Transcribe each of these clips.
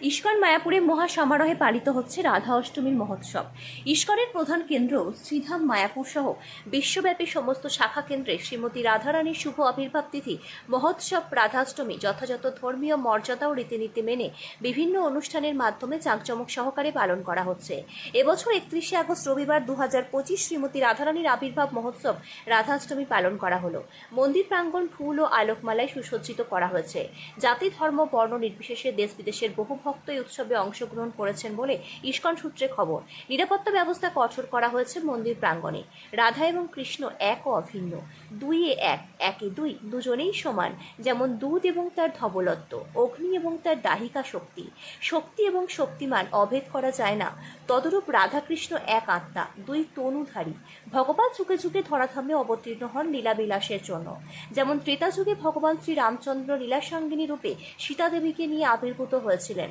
ISKCON মায়াপুরে মহা সমারোহে পালিত হচ্ছে রাধা অষ্টমীর মহোৎসব। ইস্কনের প্রধান কেন্দ্র শ্রীধাম মায়াপুর সহ বিশ্বব্যাপী সমস্ত শাখা কেন্দ্রে শ্রীমতী রাধারানীর শুভ আবির্ভাব তিথি, মহোৎসব, রাধাষ্টমী, যথাযথ ধর্মীয় মর্যাদা ও রীতিনীতি মেনে বিভিন্ন অনুষ্ঠানের মাধ্যমে জাঁকজমক সহকারে পালন করা হচ্ছে। এবছর একত্রিশে আগস্ট রবিবার দু হাজার পঁচিশ শ্রীমতী রাধারানীর আবির্ভাব মহোৎসব রাধাষ্টমী পালন করা হলো। মন্দির প্রাঙ্গণ ফুল ও আলোকমালায় সুসজ্জিত করা হয়েছে। জাতি, ধর্ম, বর্ণ নির্বিশেষে দেশ বিদেশের বহু ভক্ত এই উৎসবে অংশগ্রহণ করেছেন বলে ইস্কন সূত্রে খবর। নিরাপত্তা ব্যবস্থা কঠোর করা হয়েছে মন্দির প্রাঙ্গণে। রাধা এবং কৃষ্ণ এক ও অভিন্ন। দুইয়ে এক, একে দুই, দুজনেই সমান। যেমন দুধ এবং তার ধবলত্ব, অগ্নি এবং তার দাহিকা শক্তি। শক্তি এবং শক্তিমান অভেদ করা যায় না। তদরূপ রাধাকৃষ্ণ এক আত্মা, দুই তনুধারী। ভগবান যুগে যুগে ধরাধামে অবতীর্ণ হন লীলাবিলাসের জন্য। যেমন ত্রেতা যুগে ভগবান শ্রী রামচন্দ্র লীলাসাঙ্গিনী রূপে সীতাদেবীকে নিয়ে আবির্ভূত হয়েছিলেন।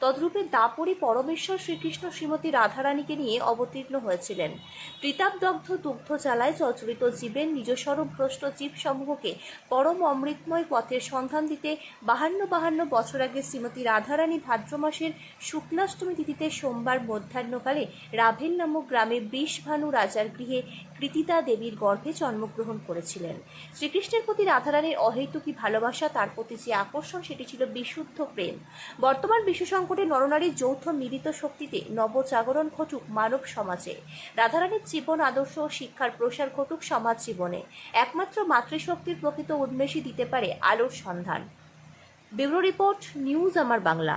তদ্রূপে দাপরি পরমেশ্বর শ্রীকৃষ্ণ শ্রীমতী রাধারানীকে নিয়ে অবতীর্ণ হয়েছিলেন। প্রীতাবদগ্ধ দুগ্ধ চালায় চচরিত জীবের ভ্রষ্ট জীবসমূহকে পরম অমৃতময় পথের সন্ধান দিতে বাহান্ন বাহান্ন বছর আগে শ্রীমতী রাধারানী ভাদ্র মাসের শুক্লাষ্টমী তিথিতে সোমবার মধ্যাহ্নকালে রাভেল নামক গ্রামে বৃষভানু রাজার গৃহে কৃতিতা দেবীর গর্ভে জন্মগ্রহণ করেছিলেন। শ্রীকৃষ্ণের প্রতি রাধারানীর অহেতুকী ভালোবাসা, তার প্রতি যে আকর্ষণ, সেটি ছিল বিশুদ্ধ প্রেম। বর্তমান বিশ্ব সংকটে নরনারীর যৌথ মিলিত শক্তিতে নবজাগরণ ঘটুক মানব সমাজে। রাধারানীর জীবন, আদর্শ ও শিক্ষার প্রসার ঘটুক সমাজ জীবনে। একমাত্র মাতৃশক্তির প্রকৃত উন্মেষই দিতে পারে আলোর সন্ধান। ব্যুরো রিপোর্ট, নিউজ আমার বাংলা।